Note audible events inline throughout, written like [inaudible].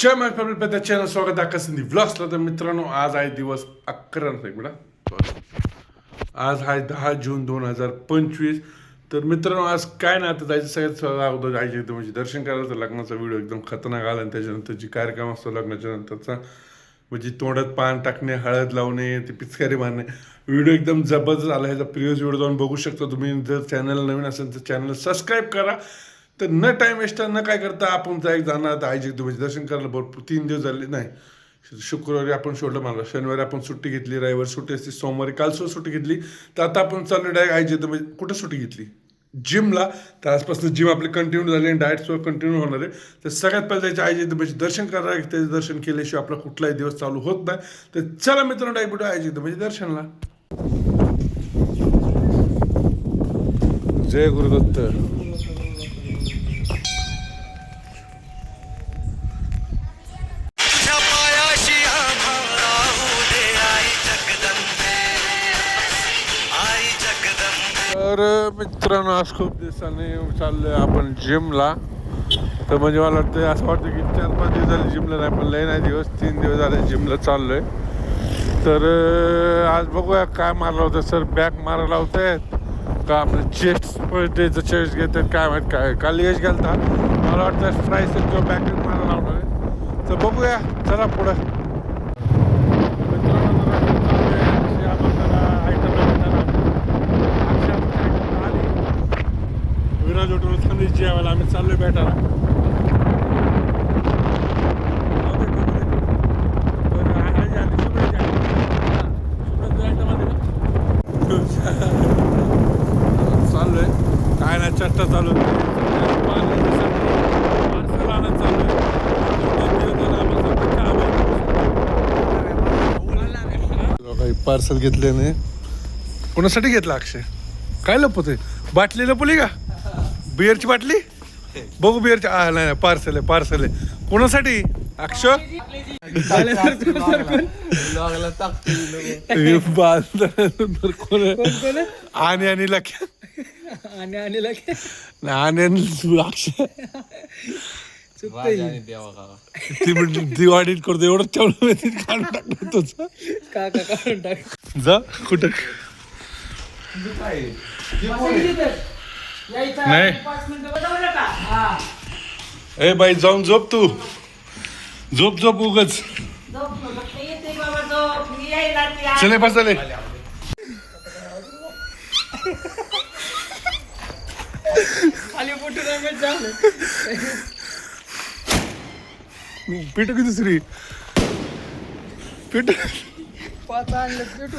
जय माय favourite त्या channel स्वागत आहे सिंधी व्लॉग्सला तर मित्रांनो आज आहे दिवस अकरा एक मिनिट आज आहे दहा जून दोन हजार पंचवीस तर मित्रांनो आज काय ना आता जायचं सगळ्यात सगळं अगोदर जायचं एकदम म्हणजे दर्शन करायचं लग्नाचा व्हिडिओ एकदम खतरनाक आला आणि त्याच्यानंतर जी कार्यक्रम असतो लग्नाच्या नंतरचा म्हणजे तोंडात पान टाकणे हळद लावणे ते पिचकारी मारणे व्हिडिओ एकदम जबरदस्त आला ह्याचा प्रिव्हियस व्हिडिओ जाऊन बघू शकता तुम्ही जर चॅनल नवीन असेल तर चॅनल सबस्क्राईब करा तर न टाइम वेस्ट न काय करता आपण एक जाणार आता आईचे म्हणजे दर्शन करायला भरपूर तीन दिवस झाले नाही. शुक्रवारी आपण सोडलं मला शनिवारी आपण सुट्टी घेतली रविवारी सुट्टी असते सोमवारी काल सुद्धा सुट्टी घेतली. तर आता आपण चाललो डायरेक्ट आईचे म्हणजे कुठं सुट्टी घेतली? जिमला. तर आजपासून जिम आपली कंटिन्यू झाली आणि डाएट सुद्धा कंटिन्यू होणार आहे. तर सगळ्यात पहिले त्याच्या आईचे म्हणजे दर्शन करा त्याचे दर्शन केल्याशिवाय आपला कुठलाही दिवस चालू होत नाही. तर चला मित्रांनो डायरेक्ट भेटू आईचे म्हणजे दर्शनला. जय गुरुदत्त. तर मित्रांनो आज खूप दिवसांनी चाललोय आपण जिमला तर म्हणजे मला वाटतं असं वाटतं की चार पाच दिवस झाले जिमला नाही पण लय नाही दिवस तीन दिवस झाले जिमला चाललोय. तर आज बघूया काय मारलं होतं. सर बॅक मारायला होत आहेत का आपलं चेस्ट डेचं चेस्ट घेतात काय माहीत काय. काल यश गेलता. मला वाटतं फ्राईस किंवा बॅक मारायला लावणार आहे. तर बघूया चला पुढं मित्रांनो, जरा चाललोय. अक्षय आम्हाला जरा item भेटणार. अक्षय आमच्या item आली. विराज हॉटेल खाली जेवायला आम्ही चाललोय भेटायला. जाऊ चाललोय. काय नाही चट्टा चालू पार्सल आणत आहे. काही पार्सल घेतले नाही. कोणासाठी घेतला अक्षय? काय लपवते बाटली लपवली का? बिअरची बाटली? बघू बिअरची. आ नाही पार्सल आहे पार्सल आहे. कोणासाठी? अक्षय? हे बांधल्यानंतर कोण आहे? आणि आणि लक्ष्य आणि आणि लगे आणि आणि अक्षय ती म्हणजे करतो. एवढं तेवढं काढून टाकलं तुझं काका काढून टाक जा कुठं? नाही. ए बाई जाऊन झोप तू. झोप झोप उगच. चले बसले. पिट की दुसरी? पिट. पाच आणलं भेटू.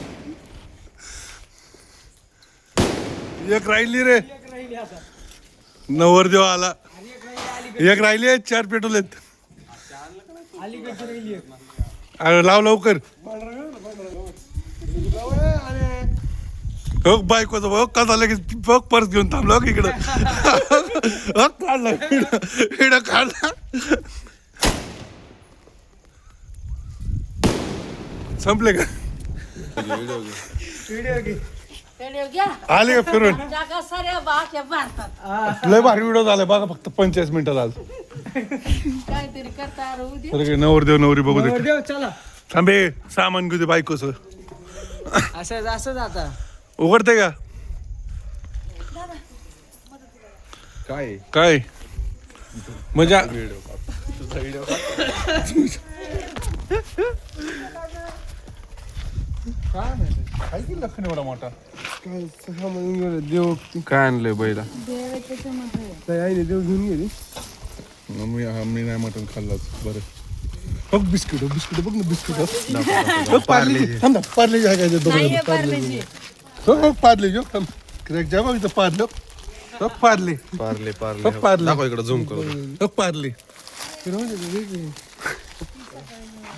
एक राहिली रे. नवरदेव आला. एक राहिली आहे चार एक. अरे लाव लवकर. हो बायकोचं बघ का झालं की बघ पर्स घेऊन थांबलो इकडं. काढला इकडं काढला. संपले का? व्हिडिओ आले का फिरून? लय भारी व्हिडिओ झाला बघा फक्त पंचेचाळीस मिनिटात आज काहीतरी काय, नवरदेव नवरी बघू दे देव चला. थांबे सामान घेऊ दे बायकोच असं असं आता. उघडते का? काय? काय? म्हणजे काय की लखन एवढा मोठा? काय सहा म्हणून गेलं देव काय आणलंय बैला? काय आईने देव घेऊन गेली? मी हा मी नाही मटण खाल्लाच बरं. बघ बिस्किट बिस्किट बघ ना बिस्किट. पार्ले थांब ना पार्ले आहे काय नाहीये पार्लेजी हो हो पार्ले जो थांब. क्रॅक जा बघ इथं पार्ले. हो पार्ले. पार्ले पार्ले. हो पार्ले. दाखव इकडे झूम करू हो पार्ले.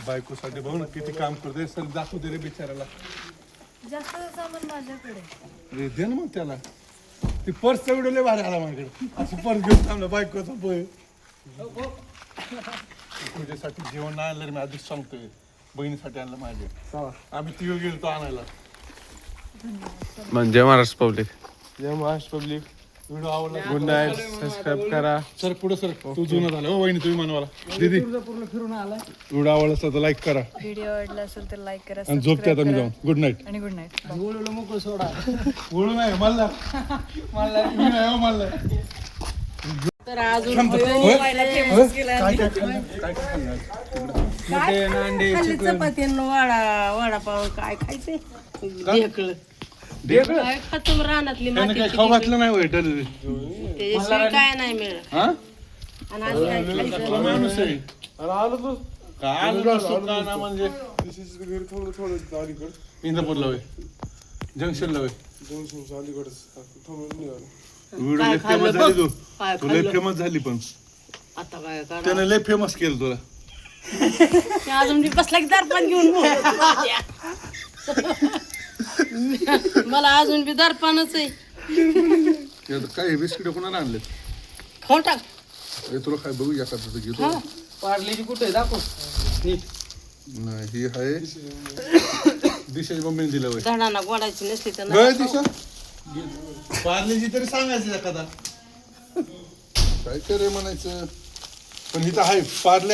बायकोसाठी बघ ना किती काम करते सर दाखवू दे रे बिचाराला जास्त सामान माझ्याकडे. अरे दे ना मग त्याला. ती पर्स एवढं लय भारी आला माझ्याकडे. असं पर्स घेऊन थांबलं बायकोचा पळ तुझ्यासाठी जेवण नाही आणलं रे मी आधीच सांगतोय. बहिणीसाठी आणलं माझ्या. आम्ही तिघ गेलो तो आणायला म्हणजे महाराष्ट्र पब्लिक जय महाराष्ट्र पब्लिक व्हिडिओ आवडला गुड नाईट सबस्क्राईब करा. सर पुढे सर तू जुनं झालं हो वहिनी तुम्ही मनवाला. दीदी. पूर्ण फिरून व्हिडिओ आवडला असला तर लाईक करा. व्हिडिओ आवडला असेल तर लाईक करा आणि झोपते आता मी जाऊन. गुड नाईट आणि गुड नाईट बोलवलं मोकळं सोडा. [laughs] बोलू नाही मला [laughs] मला मी नाही हो मला तर अजून? काय काय खाल्लं? चपाती वडा वडापाव काय खायचंय? ढेकळ काय खातो रानातली त्यानं माती काय खाऊ घातलं नाही होय डल त्याच्याशिवाय काय नाही मिळत. हा? आणि आज काय खायचं तुला माणूस आहे. काय आलो नसतो का ना म्हणजे. घर थोडं थोडं अलीकडं. इंदापूरला होय. जंक्शनला होय. दोनशे अलीकडं थोडं निघालं. व्हिडिओ काय लय खाल्लं फेमस झाली बघ? तू. काय तू लय खाल्लं? फेमस झाली पण. आता काय त्यानं लय फेमस केलं तुला. ते अजून मी बसला की दर्पण घेऊन बोलत. [laughs] मला अजून बी दर्पणच आहे. ते आता काय बिस्किट कोणाला आणले खाऊन टाक. तुला काय बघू या का घेतो. पाडलेली कुठे दाखव. नीट. नाही ही आहे. दिशाची मम्मीने दिलं होय. झाडांना गोडायची नसते तर नका दिशा. पार्लेजी तरी सांगायचं एखादा. काय करे म्हणायचं? पण इथं आहे पार्ले.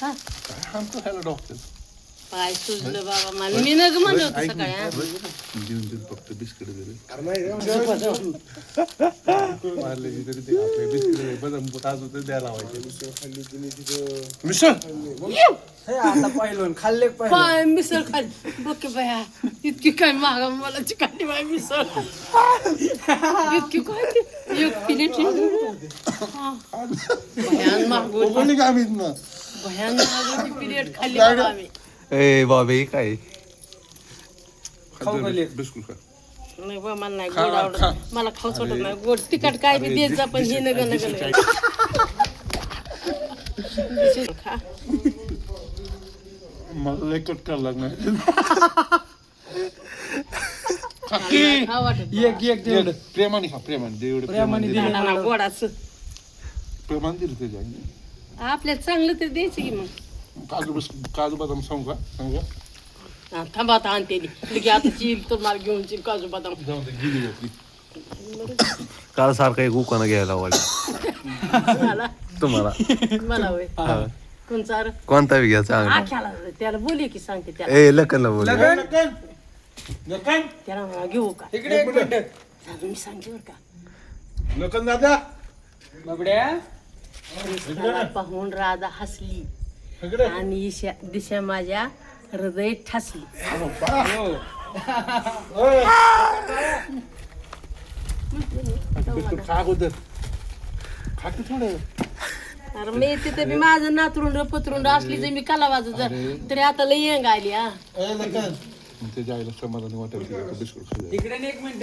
हा. काय हाणतो ह्याला डॉक्टर? पाय सुजलं बाबा मला. मी नग म्हणलं होतं सकाळी हा. देऊन देऊन फक्त बिस्किट दे रे. पार्लेजी तरी ते आपले बिस्किट बदाम काजू ते द्यायला लावायचे. मिसळ हे आता पाहिलं खाल्ले पाहिलं. पाय मिसळ खाली बघ की बाया इतकी काय महाग मला चिकाटी बाय मिसळ. इतकी काय ती? एक प्लेट भयान होती. कोणी ना? भयान प्लेट खाल्ली बाबा आम्ही ए बाबे काय खाऊ खाल्ले. बिस्कुट खा नाही बा मला नाही खा, गोड आवडत खा. मला खाऊच वाटत नाही गोड तिखट काय बी देत जा पण हे नग नग नग खा मला लय कट करायला लागणार खा वाटत एक एक तेवढं प्रेमाने खा प्रेमाने देवढे प्रेमाने दिलं. झाडांना गोडाच प्रेमाने दिलं त्याच्या आईने. आपल्याला चांगलं तर द्यायचं की मग. काजू बस काजू बदाम सांगू का सांगू का हा, थांबा आता आणते की आता चिल तर मला घेऊन चिल काजू बदाम जाऊ दे गेली काल सारखा एक उकाना घ्यायला वाटलं मला तुम्हाला मला होय कोणचा रे? कोणता बी घ्या चांगला आख्याला त्याला बोलू की सांगते त्याला ए लकनला बोल लगन त्याला म्हणा घेऊ का इकडे एक मिनिट अजून मी सांगते बरं का लखन दादा बाबड्या पाहून राधा हसली इकडे आणि ईशा दिशा माझ्या हृदय ठसली अरे मी तिथे बी माझं नातरुंड पत्रुंड असली तर मी कला वाजत तरी आता लई येंग आली हा. त्याच्या आईला समाधानी बिस्कुट इकडे एक मिनिट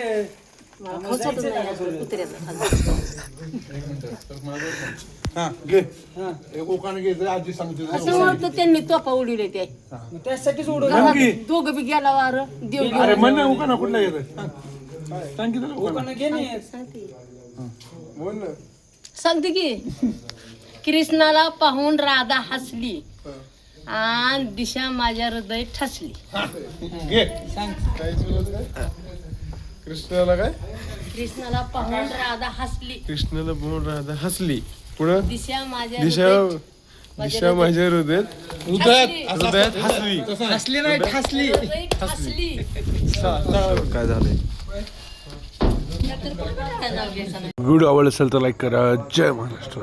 हा घे. एक ओकाने घे जरा आजी सांगते असं वाटलं त्यांनी तोफा उडवले ते. त्यासाठीच उडवलं. घरात दोघं बी गेला वार देव अरे कुठला घे नाही सांगते. बोल ना. सांगते की कृष्णाला पाहून राधा हसली आणि दिशा माझ्या हृदय ठसली. घे. काय काय कृष्णाला काय? कृष्णाला पाहून राधा हसली. कृष्णाला बोल राधा हसली. पुढं? दिशा माझ्या दिशा दिशा माझ्या हृदयात. हसली. हृदयात हसली. हसली नाही ठासली हृदय ठसली काय झालंय. व्हिडिओ आवडला असेल तर लाईक करा. जय महाराष्ट्र.